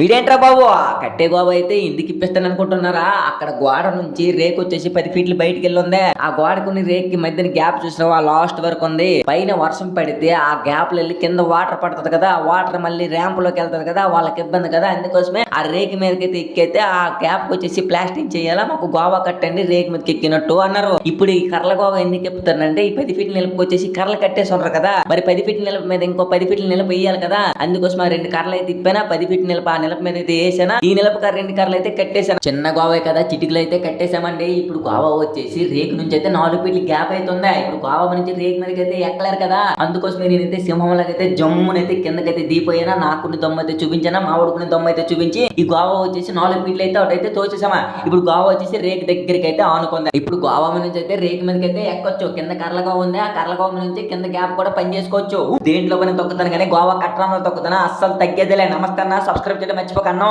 వీడేంట్రా బాబు? ఆ కట్టే గోవ అయితే ఎందుకు ఇప్పిస్తాను అనుకుంటున్నారా అక్కడ గోడ నుంచి రేక్ వచ్చేసి పది ఫీట్లు బయటికి వెళ్ళి ఉంది ఆ గోడకుని రేక్కి మధ్యన గ్యాప్ చూసినావు? ఆ లాస్ట్ వరకు ఉంది. పైన వర్షం పడితే ఆ గ్యాప్ వెళ్ళి కింద వాటర్ పడుతుంది కదా. ఆ వాటర్ మళ్ళీ ర్యాంప్లోకి వెళ్తుంది కదా. వాళ్ళకి ఇబ్బంది కదా. అందుకోసమే ఆ రేక్ మీదకైతే ఎక్కైతే ఆ గ్యాప్ వచ్చేసి ప్లాస్టింగ్ చేయాలా? మాకు గోవా కట్టండి రేక్ మీదకి ఎక్కినట్టు అన్నారు. ఇప్పుడు ఈ కర్ల గోవా ఎందుకు చెప్తారంటే ఈ పది ఫీట్ల నిలుపుకొచ్చేసి కర్రలు కట్టేసి ఉంటారు కదా. మరి పది ఫీట్ల నిలుపు మీద ఇంకో పది ఫీట్ల నిలుపు వేయాలి కదా. అందుకోసం ఆ రెండు కర్రలు అయితే ఇప్పానా? పది ఫీట్ల నిలుపు నిలప మీద అయితే వేసానా? ఈ నిలపకార రెండు కర్రలు అయితే కట్టేశాను? చిన్న గోవే కదా చిటికలు అయితే కట్టేసామండి ఇప్పుడు గోవా వచ్చేసి రేకు నుంచి అయితే నాలుగు ఫీట్ల గ్యాప్ అయితే ఉందా? ఇప్పుడు గోవా నుంచి రేకు మీదకి అయితే ఎక్కలేరు కదా. అందుకోసం నేనైతే సింహం అయితే జమ్మునైతే కిందకైతే దీపోయినా నాకుని దమ్ము అయితే చూపించానా? మా ఉడుకుని దమ్ము అయితే చూపించి ఈ గోవా వచ్చేసి నాలుగు ఫీట్లు అయితే ఒకటైతే తోచేసామా ఇప్పుడు గోవా వచ్చేసి రేకు దగ్గరికి అయితే ఆనుకుందా? ఇప్పుడు గోవా నుంచి అయితే రేకు మీదకి అయితే ఎక్కొచ్చు. కింద కర్లగా ఉంది? ఆ కర్లగా నుంచి కింద గ్యాప్ కూడా పని చేసుకోవచ్చు దేంట్లో పని తొక్కుతాను కానీ గోవా కట్టడంలో తొక్కుతాను? అస్సలు తగ్గేదిలే. నమస్తే సబ్స్క్రైబ్ చేయడం మర్చిపోకన్నా